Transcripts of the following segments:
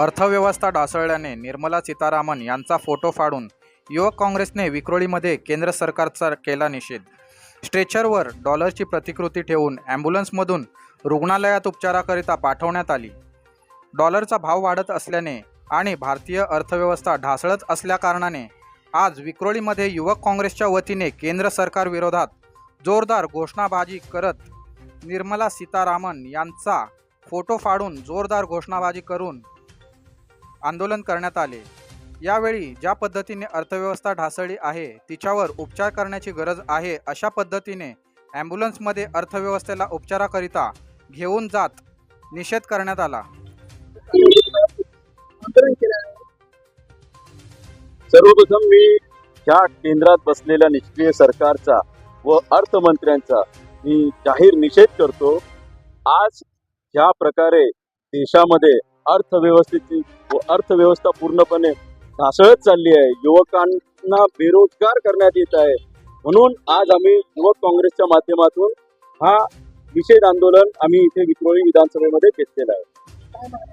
अर्थव्यवस्था ढासळल्याने निर्मला सीतारामन यांचा फोटो फाडून युवक काँग्रेसने विक्रोळीमध्ये केंद्र सरकारचा केला निषेध. स्ट्रेचरवर डॉलरची प्रतिकृती ठेवून ॲम्ब्युलन्समधून रुग्णालयात उपचाराकरिता पाठवण्यात आली. डॉलरचा भाव वाढत असल्याने आणि भारतीय अर्थव्यवस्था ढासळत असल्याकारणाने आज विक्रोळीमध्ये युवक काँग्रेसच्या वतीने केंद्र सरकारविरोधात जोरदार घोषणाबाजी करत निर्मला सीतारामन यांचा फोटो फाडून जोरदार घोषणाबाजी करून आंदोलन करण्यात आले. यावेळी ज्या पद्धतीने अर्थव्यवस्था ढासळली आहे तिच्यावर उपचार करण्याची गरज आहे अशा पद्धतीने ॲम्ब्युलन्समध्ये अर्थव्यवस्थेला उपचाराकरिता घेऊन जात निषेध करण्यात आला. सर्वप्रथम मी ह्या केंद्रात बसलेल्या निष्क्रिय सरकारचा व अर्थमंत्र्यांचा मी जाहीर निषेध करतो. आज ज्या प्रकारे देशामध्ये अर्थव्यवस्थेची अर्थव्यवस्था पूर्णपणे ढासळत चालली आहे. युवकांना बेरोजगार करण्यात येत आहे. म्हणून आज आम्ही युवक काँग्रेसच्या माध्यमातून हा निषेध आंदोलन आम्ही इथे विक्रोळी विधानसभेमध्ये घेतलेलं आहे.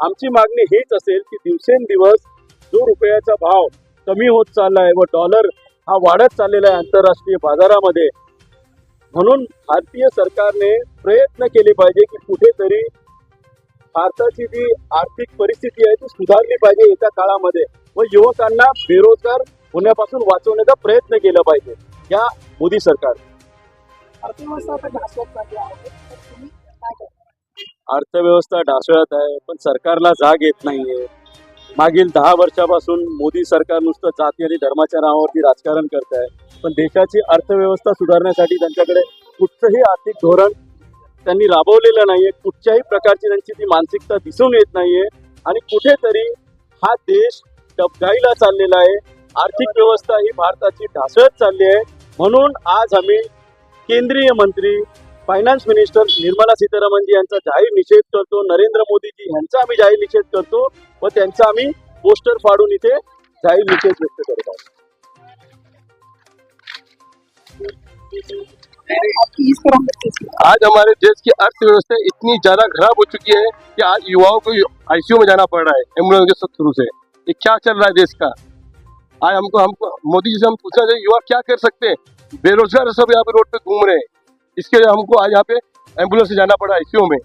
आमची मागणी हीच असेल की दिवसेंदिवस जो रुपयाचा भाव कमी होत चालला आहे व डॉलर हा वाढत चाललेला आहे आंतरराष्ट्रीय बाजारामध्ये म्हणून भारतीय सरकारने प्रयत्न केले पाहिजे की कुठेतरी भारताची जी आर्थिक परिस्थिती आहे ती सुधारली पाहिजे येत्या काळामध्ये. व युवकांना बेरोजगार होण्यापासून वाचवण्याचा प्रयत्न केला पाहिजे या मोदी सरकार. अर्थव्यवस्था ढासळत आहे पण सरकारला जाग येत नाहीये. मागील दहा वर्षापासून मोदी सरकार नुसतं जाती आणि धर्माच्या नावावरती राजकारण करत आहे पण देशाची अर्थव्यवस्था सुधारण्यासाठी त्यांच्याकडे कुठचंही आर्थिक धोरण त्यांनी राबवलेलं नाहीये. कुठच्याही प्रकारची त्यांची ती मानसिकता दिसून येत नाहीये. आणि कुठेतरी हा देश डबघाईला चाललेला आहे. आर्थिक व्यवस्था ही भारताची ढासळत चालली आहे. म्हणून आज आम्ही केंद्रीय मंत्री फायनान्स मिनिस्टर निर्मला सीतारामनजी यांचा जाहीर निषेध करतो नरेंद्र मोदीजी यांचा आम्ही जाहीर निषेध करतो व त्यांचा आम्ही पोस्टर फाडून इथे जाहीर निषेध व्यक्त करत आहोत. आज हमारे देश की अर्थव्यवस्था इतनी ज़्यादा खराब हो चुकी है कि आज युवाओं को आईसीयू में जाना पड़ रहा है एंबुलेंस के थ्रू से। ये क्या चल रहा है देश का? आज हमको हमको, मोदी जी से हम पूछना चाहिए युवा क्या कर सकते हैं? बेरोजगार सब यहाँ पे रोड पे घूम रहे हैं। इसके लिए हमको आज यहाँ पे एंबुलेंस से जाना पड़ा आईसीयू में।